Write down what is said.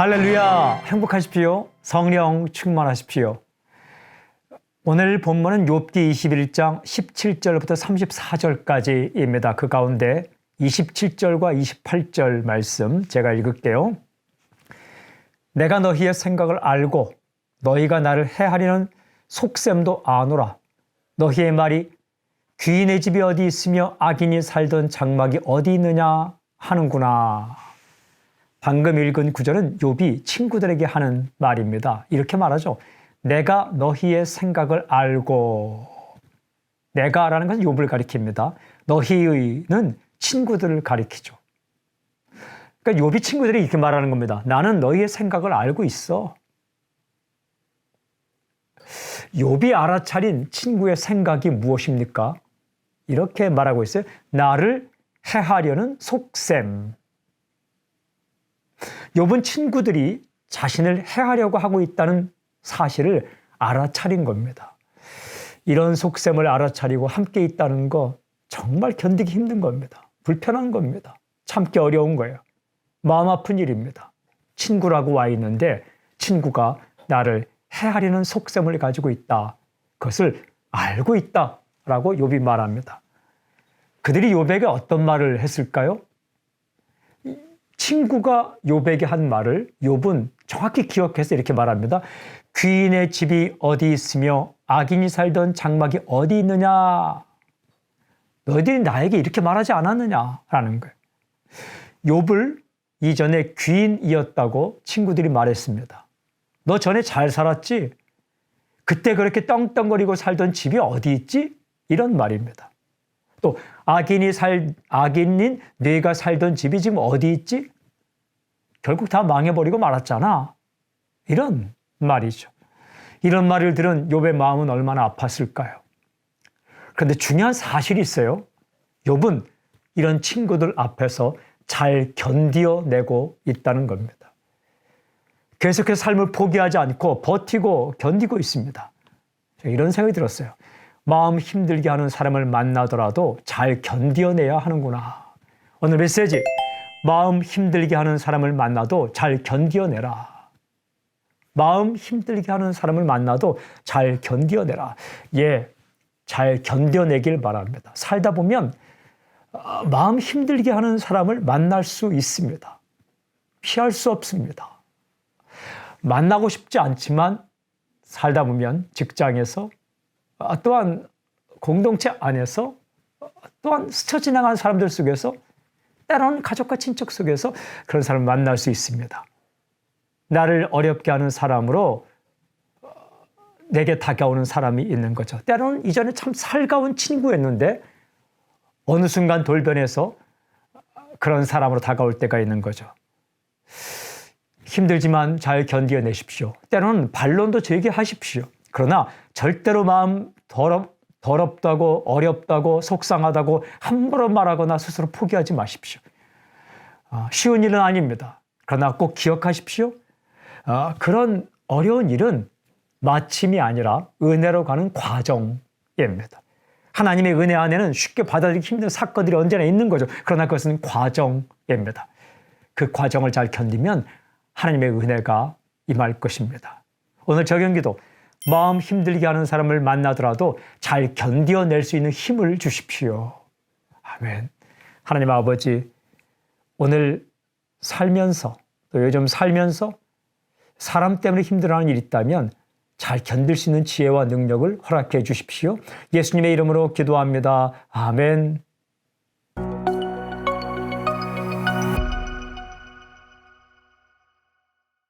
할렐루야 행복하십시오. 성령 충만하십시오. 오늘 본문은 욥기 21장 17절부터 34절까지입니다. 그 가운데 27절과 28절 말씀 제가 읽을게요. 내가 너희의 생각을 알고 너희가 나를 해하려는 속셈도 아노라. 너희의 말이 귀인의 집이 어디 있으며 악인이 살던 장막이 어디 있느냐 하는구나. 방금 읽은 구절은 욥이 친구들에게 하는 말입니다. 이렇게 말하죠. 내가 너희의 생각을 알고 내가라는 것은 욥을 가리킵니다. 너희의는 친구들을 가리키죠. 그러니까 욥이 친구들이 이렇게 말하는 겁니다. 나는 너희의 생각을 알고 있어. 욥이 알아차린 친구의 생각이 무엇입니까? 이렇게 말하고 있어요. 나를 해하려는 속셈. 욥은 친구들이 자신을 해하려고 하고 있다는 사실을 알아차린 겁니다. 이런 속셈을 알아차리고 함께 있다는 거 정말 견디기 힘든 겁니다. 불편한 겁니다. 참기 어려운 거예요. 마음 아픈 일입니다. 친구라고 와 있는데 친구가 나를 해하려는 속셈을 가지고 있다. 그것을 알고 있다라고 욥이 말합니다. 그들이 욥에게 어떤 말을 했을까요? 친구가 욥에게 한 말을 욥은 정확히 기억해서 이렇게 말합니다. 귀인의 집이 어디 있으며 악인이 살던 장막이 어디 있느냐? 너희들이 나에게 이렇게 말하지 않았느냐라는 거예요. 욥을 이전에 귀인이었다고 친구들이 말했습니다. 너 전에 잘 살았지? 그때 그렇게 떵떵거리고 살던 집이 어디 있지? 이런 말입니다. 또 악인이 살 악인인 네가 살던 집이 지금 어디 있지? 결국 다 망해버리고 말았잖아. 이런 말이죠. 이런 말을 들은 욥의 마음은 얼마나 아팠을까요? 그런데 중요한 사실이 있어요. 욥은 이런 친구들 앞에서 잘 견디어내고 있다는 겁니다. 계속해서 삶을 포기하지 않고 버티고 견디고 있습니다. 이런 생각이 들었어요. 마음 힘들게 하는 사람을 만나더라도 잘 견디어내야 하는구나. 오늘 메시지. 마음 힘들게 하는 사람을 만나도 잘 견디어내라. 마음 힘들게 하는 사람을 만나도 잘 견디어내라. 예, 잘 견뎌내길 바랍니다. 살다 보면 어, 마음 힘들게 하는 사람을 만날 수 있습니다. 피할 수 없습니다. 만나고 싶지 않지만 살다 보면 직장에서 아, 또한 공동체 안에서 또한 스쳐 지나간 사람들 속에서 때로는 가족과 친척 속에서 그런 사람을 만날 수 있습니다. 나를 어렵게 하는 사람으로 어, 내게 다가오는 사람이 있는 거죠. 때로는 이전에 참 살가운 친구였는데 어느 순간 돌변해서 그런 사람으로 다가올 때가 있는 거죠. 힘들지만 잘 견디어내십시오. 때로는 반론도 저에게 하십시오. 그러나 절대로 마음 더럽, 더럽다고 어렵다고 속상하다고 함부로 말하거나 스스로 포기하지 마십시오. 아, 쉬운 일은 아닙니다. 그러나 꼭 기억하십시오. 아, 그런 어려운 일은 마침이 아니라 은혜로 가는 과정입니다. 하나님의 은혜 안에는 쉽게 받아들이기 힘든 사건들이 언제나 있는 거죠. 그러나 그것은 과정입니다. 그 과정을 잘 견디면 하나님의 은혜가 임할 것입니다. 오늘 저경기도 마음 힘들게 하는 사람을 만나더라도 잘 견뎌낼 수 있는 힘을 주십시오. 아멘. 하나님 아버지, 오늘 살면서 또 요즘 살면서 사람 때문에 힘들어하는 일이 있다면 잘 견딜 수 있는 지혜와 능력을 허락해 주십시오. 예수님의 이름으로 기도합니다. 아멘.